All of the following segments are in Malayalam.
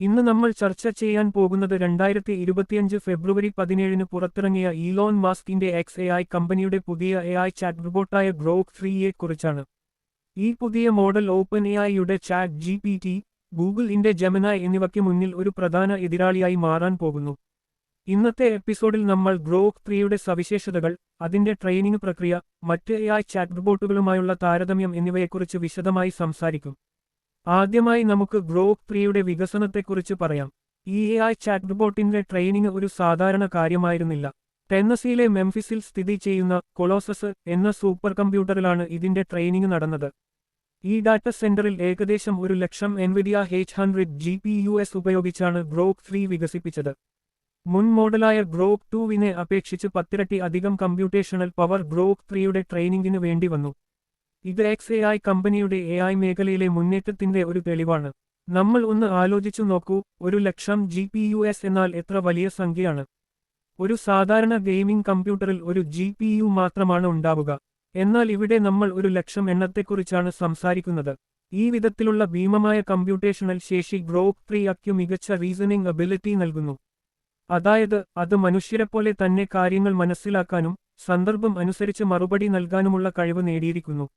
ഇന്ന് നമ്മൾ ചർച്ച ചെയ്യാൻ പോകുന്നത് രണ്ടായിരത്തി ഇരുപത്തിയഞ്ച് ഫെബ്രുവരി പതിനേഴിന് പുറത്തിറങ്ങിയ ഈലോൺ മാസ്കിന്റെ എക്സ് എ ഐ കമ്പനിയുടെ പുതിയ എ ഐ ചാറ്റ് റോബോട്ടായ ഗ്രോക്ക് ത്രീയെ കുറിച്ചാണ്. ഈ പുതിയ മോഡൽ ഓപ്പൺ എ ഐയുടെ chat G P T Google ഇന്റെ ജമന എന്നിവയ്ക്ക് മുന്നിൽ ഒരു പ്രധാന എതിരാളിയായി മാറാൻ പോകുന്നു. ഇന്നത്തെ എപ്പിസോഡിൽ നമ്മൾ ഗ്രോക്ക് ത്രീയുടെ സവിശേഷതകൾ അതിന്റെ ട്രെയിനിങ് പ്രക്രിയ മറ്റ് എ ഐ ചാറ്റ് റോബോട്ടുകളുമായുള്ള താരതമ്യം എന്നിവയെക്കുറിച്ച് വിശദമായി സംസാരിക്കും. ആദ്യമായി നമുക്ക് ഗ്രോക്ക് പ്രിയുടെ വികസനത്തെക്കുറിച്ച് പറയാം. ഇ എ ഐ ചാറ്റ്ബോട്ടിന്റെ ട്രെയിനിങ് ഒരു സാധാരണ കാര്യമായിരുന്നില്ല. ടെന്നസിയിലെ മെംഫിസിൽ സ്ഥിതി ചെയ്യുന്ന കൊളോസസ് എന്ന സൂപ്പർ കമ്പ്യൂട്ടറിലാണ് ഇതിന്റെ ട്രെയിനിങ് നടന്നത്. ഈ ഡാറ്റ സെന്ററിൽ ഏകദേശം ഒരു ലക്ഷം Nvidia H hundred G P U S ഉപയോഗിച്ചാണ് ഗ്രോക്ക് ത്രീ വികസിപ്പിച്ചത്. മുൻ മോഡലായ ഗ്രോക്ക് ടുവിനെ അപേക്ഷിച്ച് പത്തിരട്ടി അധികം കമ്പ്യൂട്ടേഷണൽ പവർ ഗ്രോക്ക് ത്രീയുടെ ട്രെയിനിങ്ങിന് വേണ്ടി വന്നു. ഇത് എക്സ് എ ഐ കമ്പനിയുടെ എ ഐ മേഖലയിലെ മുന്നേറ്റത്തിന്റെ ഒരു തെളിവാണ്. നമ്മൾ ഒന്ന് ആലോചിച്ചു നോക്കൂ ഒരു ലക്ഷം ജി പി യു എസ് എന്നാൽ എത്ര വലിയ സംഖ്യയാണ്? ഒരു സാധാരണ ഗെയിമിംഗ് കമ്പ്യൂട്ടറിൽ ഒരു ജി പി യു മാത്രമാണ് ഉണ്ടാവുക. എന്നാൽ ഇവിടെ നമ്മൾ ഒരു ലക്ഷം എണ്ണത്തെക്കുറിച്ചാണ് സംസാരിക്കുന്നത്. ഈ വിധത്തിലുള്ള ഭീമമായ കമ്പ്യൂട്ടേഷണൽ ശേഷി ഗ്രോക്ക് അക്യു മികച്ച റീസണിംഗ് അബിലിറ്റി നൽകുന്നു. അതായത് അത് മനുഷ്യരെപ്പോലെ തന്നെ കാര്യങ്ങൾ മനസ്സിലാക്കാനും സന്ദർഭം അനുസരിച്ച് മറുപടി നൽകാനുമുള്ള കഴിവ് നേടിയിരിക്കുന്നു.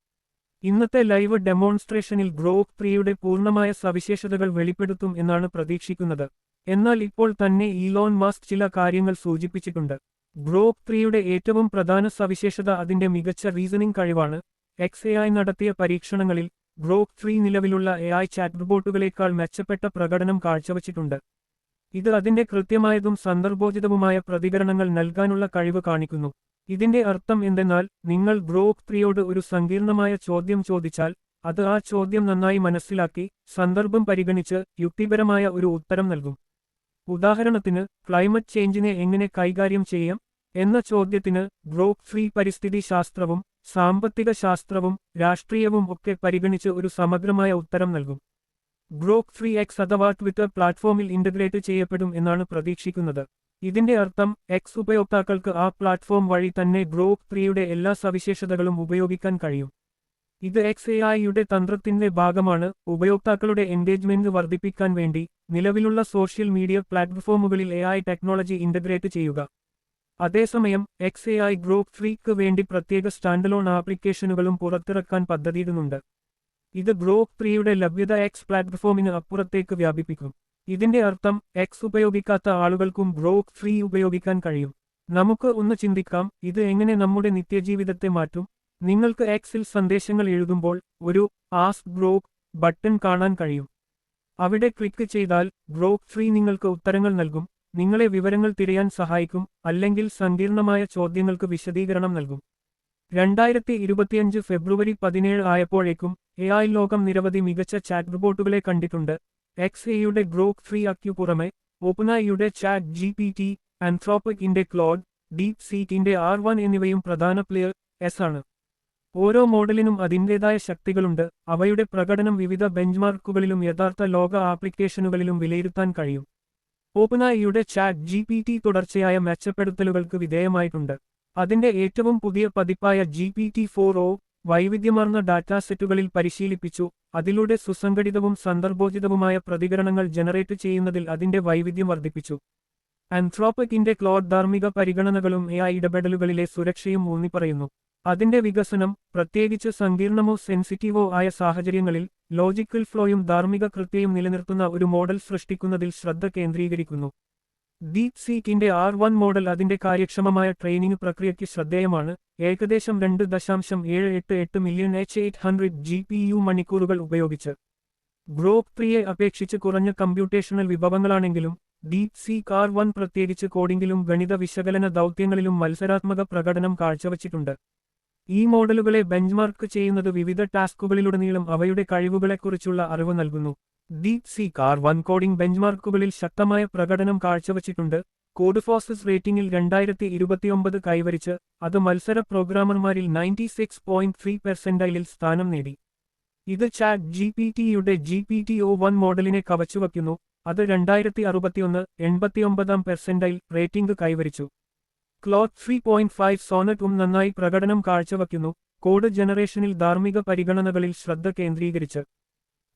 ഇന്നത്തെ ലൈവ് ഡെമോൺസ്ട്രേഷനിൽ ഗ്രോക്ക് ത്രീയുടെ പൂർണമായ സവിശേഷതകൾ വെളിപ്പെടുത്തും എന്നാണ് പ്രതീക്ഷിക്കുന്നത്. എന്നാൽ ഇപ്പോൾ തന്നെ ഈലോൺ മാസ്ക് ചില കാര്യങ്ങൾ സൂചിപ്പിച്ചിട്ടുണ്ട്. ഗ്രോക്ക് ത്രീയുടെ ഏറ്റവും പ്രധാന സവിശേഷത അതിന്റെ മികച്ച റീസണിംഗ് കഴിവാണ്. എക്സ് എ നടത്തിയ പരീക്ഷണങ്ങളിൽ ഗ്രോക്ക് ത്രീ നിലവിലുള്ള എ ഐ ചാറ്റ്ബോട്ടുകളേക്കാൾ മെച്ചപ്പെട്ട പ്രകടനം കാഴ്ചവച്ചിട്ടുണ്ട്. ഇത് അതിന്റെ കൃത്യമായതും സന്ദർഭോചിതവുമായ പ്രതികരണങ്ങൾ നൽകാനുള്ള കഴിവ് കാണിക്കുന്നു. ഇതിന്റെ അർത്ഥം എന്തെന്നാൽ നിങ്ങൾ ബ്രോക്ക് ത്രീയോട് ഒരു സങ്കീർണമായ ചോദ്യം ചോദിച്ചാൽ അത് ആ ചോദ്യം നന്നായി മനസ്സിലാക്കി സന്ദർഭം പരിഗണിച്ച് യുക്തിപരമായ ഒരു ഉത്തരം നൽകും. ഉദാഹരണത്തിന് ക്ലൈമറ്റ് ചേഞ്ചിനെ എങ്ങനെ കൈകാര്യം ചെയ്യാം? എന്ന ചോദ്യത്തിന് ബ്രോക്ക് ഫ്രീ പരിസ്ഥിതി ശാസ്ത്രവും സാമ്പത്തിക ശാസ്ത്രവും രാഷ്ട്രീയവും ഒക്കെ പരിഗണിച്ച് ഒരു സമഗ്രമായ ഉത്തരം നൽകും. ബ്രോക്ക് ഫ്രീ എക്സ് അഥവാ ട്വിറ്റർ പ്ലാറ്റ്ഫോമിൽ ഇന്റഗ്രേറ്റ് ചെയ്യപ്പെടും എന്നാണ് പ്രതീക്ഷിക്കുന്നത്. ഇതിന്റെ അർത്ഥം എക്സ് ഉപയോക്താക്കൾക്ക് ആ പ്ലാറ്റ്ഫോം വഴി തന്നെ ഗ്രോപ്പ് ത്രീയുടെ എല്ലാ സവിശേഷതകളും ഉപയോഗിക്കാൻ കഴിയും. ഇത് എക്സ് എ ഐയുടെ തന്ത്രത്തിന്റെ ഭാഗമാണ്. ഉപയോക്താക്കളുടെ എൻഗേജ്മെന്റ് വർദ്ധിപ്പിക്കാൻ വേണ്ടി നിലവിലുള്ള സോഷ്യൽ മീഡിയ പ്ലാറ്റ്ഫോമുകളിൽ എ ഐ ടെക്നോളജി ഇന്റഗ്രേറ്റ് ചെയ്യുക. അതേസമയം എക്സ് എ ഐ ഗ്രോക്ക് ത്രീക്ക് വേണ്ടി പ്രത്യേക സ്റ്റാൻഡലോൺ ആപ്ലിക്കേഷനുകളും പുറത്തിറക്കാൻ പദ്ധതിയിടുന്നുണ്ട്. ഇത് ഗ്രോപ്പ് ത്രീയുടെ ലഭ്യത എക്സ് പ്ലാറ്റ്ഫോമിന് അപ്പുറത്തേക്ക് വ്യാപിപ്പിക്കും. ഇതിന്റെ അർത്ഥം എക്സ് ഉപയോഗിക്കാത്ത ആളുകൾക്കും ബ്രോക്ക് ഫ്രീ ഉപയോഗിക്കാൻ കഴിയും. നമുക്ക് ഒന്ന് ചിന്തിക്കാം ഇത് എങ്ങനെ നമ്മുടെ നിത്യജീവിതത്തെ മാറ്റും? നിങ്ങൾക്ക് എക്സിൽ സന്ദേശങ്ങൾ എഴുതുമ്പോൾ ഒരു ആസ്ക് ബ്രോക്ക് ബട്ടൺ കാണാൻ കഴിയും. അവിടെ ക്ലിക്ക് ചെയ്താൽ ബ്രോക്ക് ഫ്രീ നിങ്ങൾക്ക് ഉത്തരങ്ങൾ നൽകും നിങ്ങളെ വിവരങ്ങൾ തിരയാൻ സഹായിക്കും അല്ലെങ്കിൽ സങ്കീർണമായ ചോദ്യങ്ങൾക്ക് വിശദീകരണം നൽകും. രണ്ടായിരത്തി ഇരുപത്തിയഞ്ച് ഫെബ്രുവരി പതിനേഴ് ആയപ്പോഴേക്കും എ ലോകം നിരവധി മികച്ച ചാറ്റ് റിപ്പോർട്ടുകളെ കണ്ടിട്ടുണ്ട്. എക്സ് എയുടെ ഗ്രോക്ക് ത്രീ അക്യു പുറമെ ഓപ്പനായിയുടെ ചാറ്റ് ജി പി ടി ആൻത്രോപ്പിക്കിന്റെ ക്ലോഡ് ഡീപ് സീറ്റിന്റെ ആർ വൺ എന്നിവയും പ്രധാന പ്ലെയർ എസ് ആണ്. ഓരോ മോഡലിനും അതിന്റെതായ ശക്തികളുണ്ട്. അവയുടെ പ്രകടനം വിവിധ ബെഞ്ച്മാർക്കുകളിലും യഥാർത്ഥ ലോക ആപ്ലിക്കേഷനുകളിലും വിലയിരുത്താൻ കഴിയും. ഓപ്പനായിയുടെ ചാറ്റ് ജി പി ടി തുടർച്ചയായ മെച്ചപ്പെടുത്തലുകൾക്ക് വിധേയമായിട്ടുണ്ട്. അതിന്റെ ഏറ്റവും പുതിയ പതിപ്പായ G P T four O വൈവിധ്യമാർന്ന ഡാറ്റാ സെറ്റുകളിൽ പരിശീലിപ്പിച്ചു. അതിലൂടെ സുസംഘടിതവും സന്ദർഭോചിതവുമായ പ്രതികരണങ്ങൾ ജനറേറ്റ് ചെയ്യുന്നതിൽ അതിന്റെ വൈവിധ്യം വർദ്ധിപ്പിച്ചു. ആൻത്രോപ്പിക്കിന്റെ ക്ലോഡ് ധാർമ്മിക പരിഗണനകളും എ ഇടപെടലുകളിലെ സുരക്ഷയും ഊന്നിപ്പറയുന്നു. അതിന്റെ വികസനം പ്രത്യേകിച്ച് സങ്കീർണമോ സെൻസിറ്റീവോ ആയ സാഹചര്യങ്ങളിൽ ലോജിക്കൽ ഫ്ലോയും ധാർമ്മിക കൃത്യയും നിലനിർത്തുന്ന ഒരു മോഡൽ സൃഷ്ടിക്കുന്നതിൽ ശ്രദ്ധ കേന്ദ്രീകരിക്കുന്നു. ഡീപ് സീക്കിന്റെ ആർ വൺ മോഡൽ അതിന്റെ കാര്യക്ഷമമായ ട്രെയിനിംഗ് പ്രക്രിയയ്ക്ക് ശ്രദ്ധേയമാണ്. ഏകദേശം രണ്ട് ദശാംശം ഏഴ് എട്ട് എട്ട് million H eight hundred G P U മണിക്കൂറുകൾ ഉപയോഗിച്ച്. ഗ്രോപ്പ് ത്രീയെ അപേക്ഷിച്ച് കുറഞ്ഞ കമ്പ്യൂട്ടേഷണൽ വിഭവങ്ങളാണെങ്കിലും ഡീപ് സീ കാർ വൺ പ്രത്യേകിച്ച് കോഡിംഗിലും ഗണിത വിശകലന ദൗത്യങ്ങളിലും മത്സരാത്മക പ്രകടനം കാഴ്ചവച്ചിട്ടുണ്ട്. ഈ മോഡലുകളെ ബെഞ്ച്മാർക്ക് ചെയ്യുന്നത് വിവിധ ടാസ്കുകളിലുടനീളം അവയുടെ കഴിവുകളെക്കുറിച്ചുള്ള അറിവ് നൽകുന്നു. Deep Seek R one coding ബെഞ്ച്മാർക്കുകളിൽ ശക്തമായ പ്രകടനം കാഴ്ചവച്ചിട്ടുണ്ട്. കോഡ് ഫോസസ് റേറ്റിംഗിൽ രണ്ടായിരത്തി ഇരുപത്തിയൊമ്പത് കൈവരിച്ച് അത് മത്സര പ്രോഗ്രാമർമാരിൽ നയന്റി സിക്സ് പോയിന്റ് ത്രീ പെർസെന്റൈലിൽ സ്ഥാനം നേടി. ഇത് ചാറ്റ് ജി പി ടിയുടെ G P T O one മോഡലിനെ കവച്ചുവയ്ക്കുന്നു അത് രണ്ടായിരത്തി അറുപത്തിയൊന്ന് എൺപത്തിയൊമ്പതാം പെർസെന്റൈൽ റേറ്റിംഗ് കൈവരിച്ചു. ക്ലോത്ത് ത്രീ പോയിന്റ് ഫൈവ് സോനറ്റും നന്നായി പ്രകടനം കാഴ്ചവയ്ക്കുന്നു കോഡ് ജനറേഷനിൽ ധാർമ്മിക പരിഗണനകളിൽ ശ്രദ്ധ കേന്ദ്രീകരിച്ച്.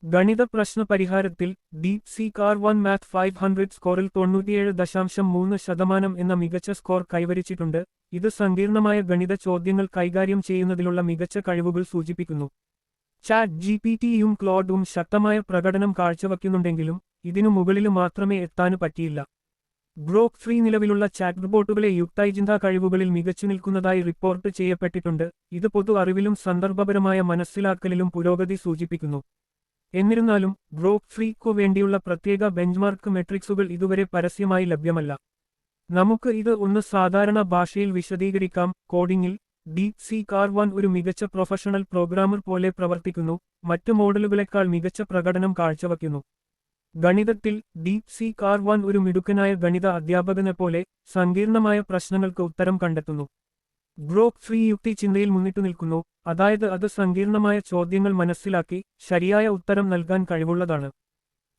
ഗണിത പ്രശ്ന പരിഹാരത്തിൽ Deep Seek R one math five hundred സ്കോറിൽ തൊണ്ണൂറ്റിയേഴ് ദശാംശം മൂന്ന് ശതമാനം എന്ന മികച്ച സ്കോർ കൈവരിച്ചിട്ടുണ്ട്. ഇത് സങ്കീർണമായ ഗണിത ചോദ്യങ്ങൾ കൈകാര്യം ചെയ്യുന്നതിലുള്ള മികച്ച കഴിവുകൾ സൂചിപ്പിക്കുന്നു. ചാറ്റ് ജി പി ടിയും ക്ലോഡും ശക്തമായ പ്രകടനം കാഴ്ചവയ്ക്കുന്നുണ്ടെങ്കിലും ഇതിനു മുകളിൽ മാത്രമേ എത്താനു പറ്റിയില്ല. ഗ്രോക്ക് ഫ്രീ നിലവിലുള്ള ചാറ്റ് റോബോട്ടുകളെ യുക്തൈചിന്താ കഴിവുകളിൽ മികച്ചു നിൽക്കുന്നതായി റിപ്പോർട്ട് ചെയ്യപ്പെട്ടിട്ടുണ്ട്. ഇത് പൊതു അറിവിലും സന്ദർഭപരമായ മനസ്സിലാക്കലിലും പുരോഗതി സൂചിപ്പിക്കുന്നു. എന്നിരുന്നാലും ബ്രോക്ക് ഫ്രീക്കു വേണ്ടിയുള്ള പ്രത്യേക ബെഞ്ച്മാർക്ക് മെട്രിക്സുകൾ ഇതുവരെ പരസ്യമായി ലഭ്യമല്ല. നമുക്ക് ഇത് ഒന്ന് സാധാരണ ഭാഷയിൽ വിശദീകരിക്കാം. കോഡിംഗിൽ ഡീപ് സി കാർ വൺ ഒരു മികച്ച പ്രൊഫഷണൽ പ്രോഗ്രാമർ പോലെ പ്രവർത്തിക്കുന്നു. മറ്റ് മോഡലുകളെക്കാൾ മികച്ച പ്രകടനം കാഴ്ചവയ്ക്കുന്നു ഗണിതത്തിൽ ഡീപ് സി കാർ വൺ ഒരു മിടുക്കനായ ഗണിത അധ്യാപകനെ പോലെ സങ്കീർണമായ പ്രശ്നങ്ങൾക്ക് ഉത്തരം കണ്ടെത്തുന്നു. ഗ്രോക്ക് ഫ്രീ യുക്തി ചിന്തയിൽ മുന്നിട്ടു നിൽക്കുന്നു. അതായത് അത് സങ്കീർണമായ ചോദ്യങ്ങൾ മനസ്സിലാക്കി ശരിയായ ഉത്തരം നൽകാൻ കഴിവുള്ളതാണ്.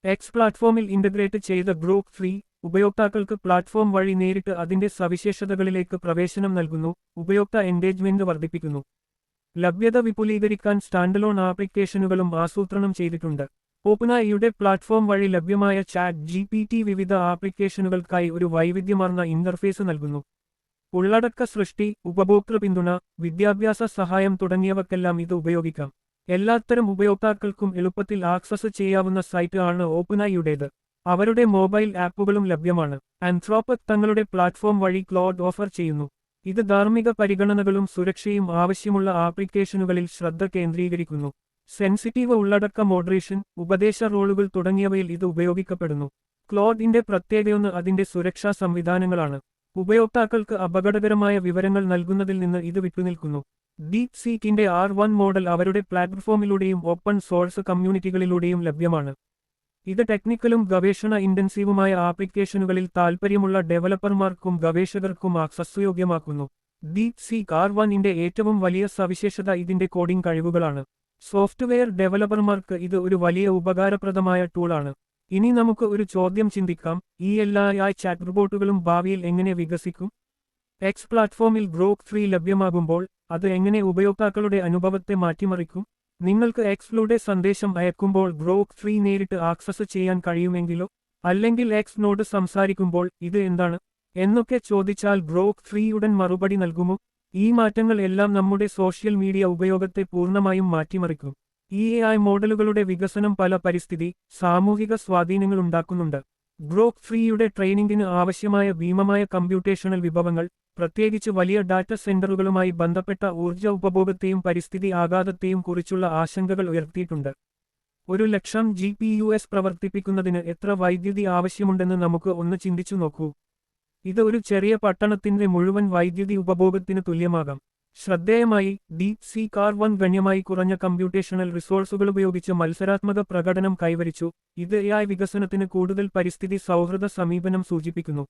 എക്സ് പ്ലാറ്റ്ഫോമിൽ ഇന്റഗ്രേറ്റ് ചെയ്ത ബ്രോക്ക് ഫ്രീ ഉപയോക്താക്കൾക്ക് പ്ലാറ്റ്ഫോം വഴി നേരിട്ട് അതിന്റെ സവിശേഷതകളിലേക്ക് പ്രവേശനം നൽകുന്നു ഉപയോക്ത എൻഗേജ്മെന്റ് വർദ്ധിപ്പിക്കുന്നു. ലഭ്യത വിപുലീകരിക്കാൻ സ്റ്റാൻഡലോൺ ആപ്ലിക്കേഷനുകളും ആസൂത്രണം ചെയ്തിട്ടുണ്ട്. ഓപ്പനായിയുടെ പ്ലാറ്റ്ഫോം വഴി ലഭ്യമായ ചാറ്റ് ജി വിവിധ ആപ്ലിക്കേഷനുകൾക്കായി ഒരു വൈവിധ്യമാർന്ന ഇന്റർഫേസ് നൽകുന്നു. ഉള്ളടക്ക സൃഷ്ടി ഉപഭോക്തൃ പിന്തുണ വിദ്യാഭ്യാസ സഹായം തുടങ്ങിയവക്കെല്ലാം ഇത് ഉപയോഗിക്കാം. എല്ലാത്തരം ഉപയോക്താക്കൾക്കും എളുപ്പത്തിൽ ആക്സസ് ചെയ്യാവുന്ന സൈറ്റ് ആണ് ഓപ്പനായിയുടേത് അവരുടെ മൊബൈൽ ആപ്പുകളും ലഭ്യമാണ്. ആൻത്രോപക് തങ്ങളുടെ പ്ലാറ്റ്ഫോം വഴി ക്ലോഡ് ഓഫർ ചെയ്യുന്നു. ഇത് ധാർമ്മിക പരിഗണനകളും സുരക്ഷയും ആവശ്യമുള്ള ആപ്ലിക്കേഷനുകളിൽ ശ്രദ്ധ കേന്ദ്രീകരിക്കുന്നു. സെൻസിറ്റീവ് ഉള്ളടക്ക മോഡറേഷൻ ഉപദേശ റോളുകൾ തുടങ്ങിയവയിൽ ഇത് ഉപയോഗിക്കപ്പെടുന്നു. ക്ലോഡിന്റെ പ്രത്യേകയൊന്ന് അതിന്റെ സുരക്ഷാ സംവിധാനങ്ങളാണ്. ഉപയോക്താക്കൾക്ക് അപകടകരമായ വിവരങ്ങൾ നൽകുന്നതിൽ നിന്ന് ഇത് വിട്ടുനിൽക്കുന്നു. ഡീപ് സീക്കിന്റെ ആർ വൺ മോഡൽ അവരുടെ പ്ലാറ്റ്ഫോമിലൂടെയും ഓപ്പൺ സോഴ്സ് കമ്മ്യൂണിറ്റികളിലൂടെയും ലഭ്യമാണ്. ഇത് ടെക്നിക്കലും ഗവേഷണ ഇന്റൻസീവുമായ ആപ്ലിക്കേഷനുകളിൽ താൽപ്പര്യമുള്ള ഡെവലപ്പർമാർക്കും ഗവേഷകർക്കും ആക്സസ്സുയോഗ്യമാക്കുന്നു. ഡീപ് സീക്ക് ആർ വണ്ണിന്റെ ഏറ്റവും വലിയ സവിശേഷത ഇതിന്റെ കോഡിംഗ് കഴിവുകളാണ്. സോഫ്റ്റ്വെയർ ഡെവലപ്പർമാർക്ക് ഇത് ഒരു വലിയ ഉപകാരപ്രദമായ ടൂളാണ്. ഇനി നമുക്ക് ഒരു ചോദ്യം ചിന്തിക്കാം. ഈ എല്ലാ AI ചാറ്റ് റോബോട്ടുകളും ഭാവിയിൽ എങ്ങനെ വികസിക്കും? എക്സ് പ്ലാറ്റ്ഫോമിൽ ബ്രോക്ക് ഫ്രീ ലഭ്യമാകുമ്പോൾ അത് എങ്ങനെ ഉപയോക്താക്കളുടെ അനുഭവത്തെ മാറ്റിമറിക്കും? നിങ്ങൾക്ക് എക്സിലൂടെ സന്ദേശം അയക്കുമ്പോൾ ബ്രോക്ക് ഫ്രീ നേരിട്ട് ആക്സസ് ചെയ്യാൻ കഴിയുമെങ്കിലോ? അല്ലെങ്കിൽ എക്സ് നോട് സംസാരിക്കുമ്പോൾ ഇത് എന്താണ്? എന്നൊക്കെ ചോദിച്ചാൽ ബ്രോക്ക് ഫ്രീ മറുപടി നൽകുമോ? ഈ മാറ്റങ്ങൾ എല്ലാം നമ്മുടെ സോഷ്യൽ മീഡിയ ഉപയോഗത്തെ പൂർണമായും മാറ്റിമറിക്കും. ഈ എ ഐ മോഡലുകളുടെ വികസനം പല പരിസ്ഥിതി സാമൂഹിക സ്വാധീനങ്ങൾ ഉണ്ടാക്കുന്നുണ്ട്. ബ്രോക്ക് ഫ്രീയുടെ ട്രെയിനിങ്ങിന് ആവശ്യമായ ഭീമമായ കമ്പ്യൂട്ടേഷണൽ വിഭവങ്ങൾ പ്രത്യേകിച്ച് വലിയ ഡാറ്റ സെന്ററുകളുമായി ബന്ധപ്പെട്ട ഊർജ ഉപഭോഗത്തെയും പരിസ്ഥിതി ആഘാതത്തെയും കുറിച്ചുള്ള ആശങ്കകൾ ഉയർത്തിയിട്ടുണ്ട്. ഒരു ലക്ഷം ജി പി യു എസ് പ്രവർത്തിപ്പിക്കുന്നതിന് എത്ര വൈദ്യുതി ആവശ്യമുണ്ടെന്ന് നമുക്ക് ഒന്ന് ചിന്തിച്ചു നോക്കൂ. ഇത് ഒരു ചെറിയ പട്ടണത്തിന്റെ മുഴുവൻ വൈദ്യുതി ഉപഭോഗത്തിന് തുല്യമാകാം. ശ്രദ്ധേയമായി ഡീപ് സി കാർ വൺ ഗണ്യമായി കുറഞ്ഞ കമ്പ്യൂട്ടേഷണൽ റിസോഴ്സുകൾ ഉപയോഗിച്ച് മത്സരാത്മക പ്രകടനം കൈവരിച്ചു. ഇത് എ ഐ വികസനത്തിന് കൂടുതൽ പരിസ്ഥിതി സൗഹൃദ സമീപനം സൂചിപ്പിക്കുന്നു.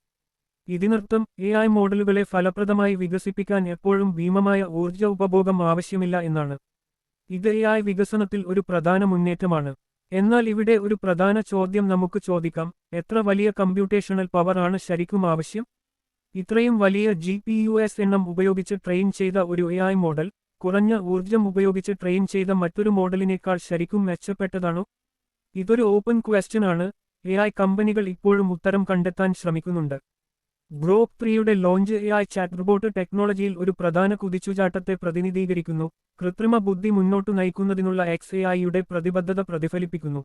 ഇതിനർത്ഥം എ ഐ മോഡലുകളെ ഫലപ്രദമായി വികസിപ്പിക്കാൻ എപ്പോഴും ഭീമമായ ഊർജ ഉപഭോഗം ആവശ്യമില്ല എന്നാണ്. ഇത് എ ഐ വികസനത്തിൽ ഒരു പ്രധാന മുന്നേറ്റമാണ്. എന്നാൽ ഇവിടെ ഒരു പ്രധാന ചോദ്യം നമുക്ക് ചോദിക്കാം. എത്ര വലിയ കമ്പ്യൂട്ടേഷണൽ പവറാണ് ശരിക്കും ആവശ്യം? ഇത്രയും വലിയ ജി പി യു എസ് എണ്ണം ഉപയോഗിച്ച് ട്രെയിൻ ചെയ്ത ഒരു എ ഐ മോഡൽ കുറഞ്ഞ ഊർജം ഉപയോഗിച്ച് ട്രെയിൻ ചെയ്ത മറ്റൊരു മോഡലിനേക്കാൾ ശരിക്കും മെച്ചപ്പെട്ടതാണോ? ഇതൊരു ഓപ്പൺ ക്വസ്റ്റ്യൻ ആണ്. എ ഐ കമ്പനികൾ ഇപ്പോഴും ഉത്തരം കണ്ടെത്താൻ ശ്രമിക്കുന്നുണ്ട്. ഗ്രോപ് ത്രീയുടെ ലോഞ്ച് എ ഐ ചാറ്റ് ടെക്നോളജിയിൽ ഒരു പ്രധാന കുതിച്ചുചാട്ടത്തെ പ്രതിനിധീകരിക്കുന്നു. കൃത്രിമ ബുദ്ധി മുന്നോട്ടു നയിക്കുന്നതിനുള്ള എക്സ് എ ഐയുടെ പ്രതിബദ്ധത പ്രതിഫലിപ്പിക്കുന്നു.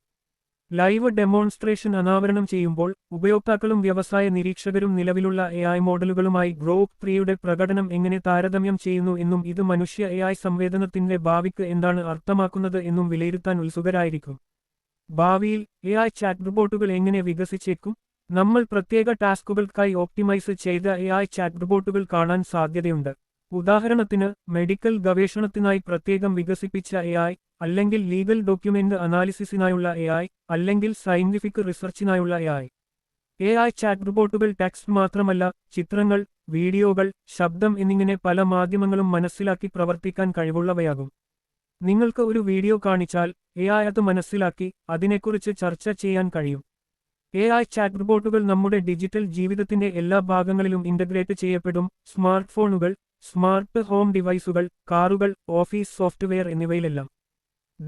ലൈവ് ഡെമോൺസ്ട്രേഷൻ അനാവരണം ചെയ്യുമ്പോൾ ഉപയോക്താക്കളും വ്യവസായ നിരീക്ഷകരും നിലവിലുള്ള എ ഐ മോഡലുകളുമായി ഗ്രോപ്പ് ത്രീയുടെ പ്രകടനം എങ്ങനെ താരതമ്യം ചെയ്യുന്നു എന്നും ഇത് മനുഷ്യ എ ഐ സംവേദനത്തിന്റെ ഭാവിക്ക് എന്താണ് അർത്ഥമാക്കുന്നത് എന്നും വിലയിരുത്താൻ ഉത്സുകരായിരിക്കും. ഭാവിയിൽ എ ഐ ചാറ്റ് റോബോട്ടുകൾ എങ്ങനെ വികസിച്ചേക്കും? നമ്മൾ പ്രത്യേക ടാസ്കുകൾക്കായി ഓപ്റ്റിമൈസ് ചെയ്ത എ ഐ ചാറ്റ് റോബോട്ടുകൾ കാണാൻ സാധ്യതയുണ്ട്. ഉദാഹരണത്തിന് മെഡിക്കൽ ഗവേഷണത്തിനായി പ്രത്യേകം വികസിപ്പിച്ച എ ഐ അല്ലെങ്കിൽ ലീഗൽ ഡോക്യുമെന്റ് അനാലിസിസിനായുള്ള എ ഐ അല്ലെങ്കിൽ scientific റിസർച്ചിനായുള്ള A I. A I chat റിപ്പോർട്ടുകൾ ടെക്സ്റ്റ് മാത്രമല്ല ചിത്രങ്ങൾ വീഡിയോകൾ ശബ്ദം എന്നിങ്ങനെ പല മാധ്യമങ്ങളും മനസ്സിലാക്കി പ്രവർത്തിക്കാൻ കഴിവുള്ളവയാകും. നിങ്ങൾക്ക് ഒരു വീഡിയോ കാണിച്ചാൽ എ ഐ അത് മനസ്സിലാക്കി അതിനെക്കുറിച്ച് ചർച്ച ചെയ്യാൻ കഴിയും. എ ഐ ചാറ്റ് റിപ്പോർട്ടുകൾ നമ്മുടെ ഡിജിറ്റൽ ജീവിതത്തിന്റെ എല്ലാ ഭാഗങ്ങളിലും ഇന്റഗ്രേറ്റ് ചെയ്യപ്പെടും. സ്മാർട്ട് ഫോണുകൾ സ്മാർട്ട് ഹോം ഡിവൈസുകൾ കാറുകൾ ഓഫീസ് സോഫ്റ്റ്വെയർ എന്നിവയിലെല്ലാം.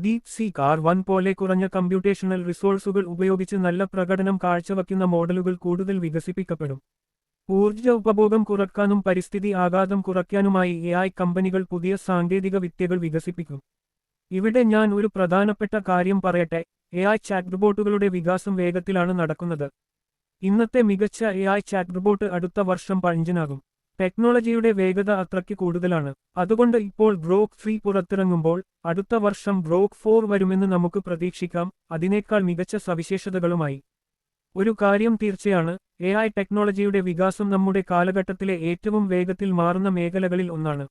ഡീപ് സി കാർ വൺ പോലെ കുറഞ്ഞ കമ്പ്യൂട്ടേഷണൽ റിസോഴ്സുകൾ ഉപയോഗിച്ച് നല്ല പ്രകടനം കാഴ്ചവയ്ക്കുന്ന മോഡലുകൾ കൂടുതൽ വികസിപ്പിക്കപ്പെടും. ഊർജ ഉപഭോഗം കുറക്കാനും പരിസ്ഥിതി ആഘാതം കുറയ്ക്കാനുമായി എ ഐ കമ്പനികൾ പുതിയ സാങ്കേതിക വിദ്യകൾ വികസിപ്പിക്കും. ഇവിടെ ഞാൻ ഒരു പ്രധാനപ്പെട്ട കാര്യം പറയട്ടെ. എ ഐ ചാറ്റ്ബോട്ടുകളുടെ വികാസം വേഗത്തിലാണ് നടക്കുന്നത്. ഇന്നത്തെ മികച്ച എ ഐ ചാറ്റ്ബോട്ട് അടുത്ത വർഷം പഴഞ്ചനാകും. ടെക്നോളജിയുടെ വേഗത അത്രയ്ക്ക് കൂടുതലാണ്. അതുകൊണ്ട് ഇപ്പോൾ ബ്രോക്ക് ത്രീ പുറത്തിറങ്ങുമ്പോൾ അടുത്ത വർഷം ബ്രോക്ക് ഫോർ വരുമെന്ന് നമുക്ക് പ്രതീക്ഷിക്കാം. അതിനേക്കാൾ മികച്ച സവിശേഷതകളുമായി. ഒരു കാര്യം തീർച്ചയാണ് എ ഐ ടെക്നോളജിയുടെ വികാസം നമ്മുടെ കാലഘട്ടത്തിലെ ഏറ്റവും വേഗത്തിൽ മാറുന്ന മേഖലകളിൽ ഒന്നാണ്.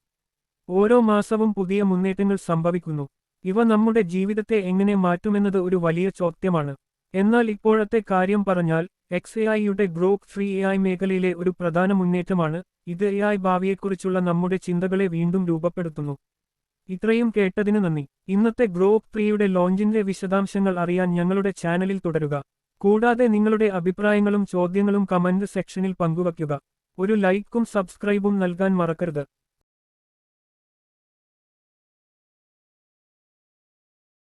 ഓരോ മാസവും പുതിയ മുന്നേറ്റങ്ങൾ സംഭവിക്കുന്നു. ഇവ നമ്മുടെ ജീവിതത്തെ എങ്ങനെ മാറ്റുമെന്നത് ഒരു വലിയ ചോദ്യമാണ്. എന്നാൽ ഇപ്പോഴത്തെ കാര്യം പറഞ്ഞാൽ എക്സ് എ ഐയുടെ ഗ്രോക്ക് ഫ്രീ എ ഐ മേഖലയിലെ ഒരു പ്രധാന മുന്നേറ്റമാണ് ഇത് എ ഐ ഭാവിയെക്കുറിച്ചുള്ള നമ്മുടെ ചിന്തകളെ വീണ്ടും രൂപപ്പെടുത്തുന്നു. ഇത്രയും കേട്ടതിന് നന്ദി. ഇന്നത്തെ ഗ്രോപ്പ് ത്രീയുടെ ലോഞ്ചിന്റെ വിശദാംശങ്ങൾ അറിയാൻ ഞങ്ങളുടെ ചാനലിൽ തുടരുക. കൂടാതെ നിങ്ങളുടെ അഭിപ്രായങ്ങളും ചോദ്യങ്ങളും കമന്റ് സെക്ഷനിൽ പങ്കുവയ്ക്കുക. ഒരു ലൈക്കും സബ്സ്ക്രൈബും നൽകാൻ മറക്കരുത്.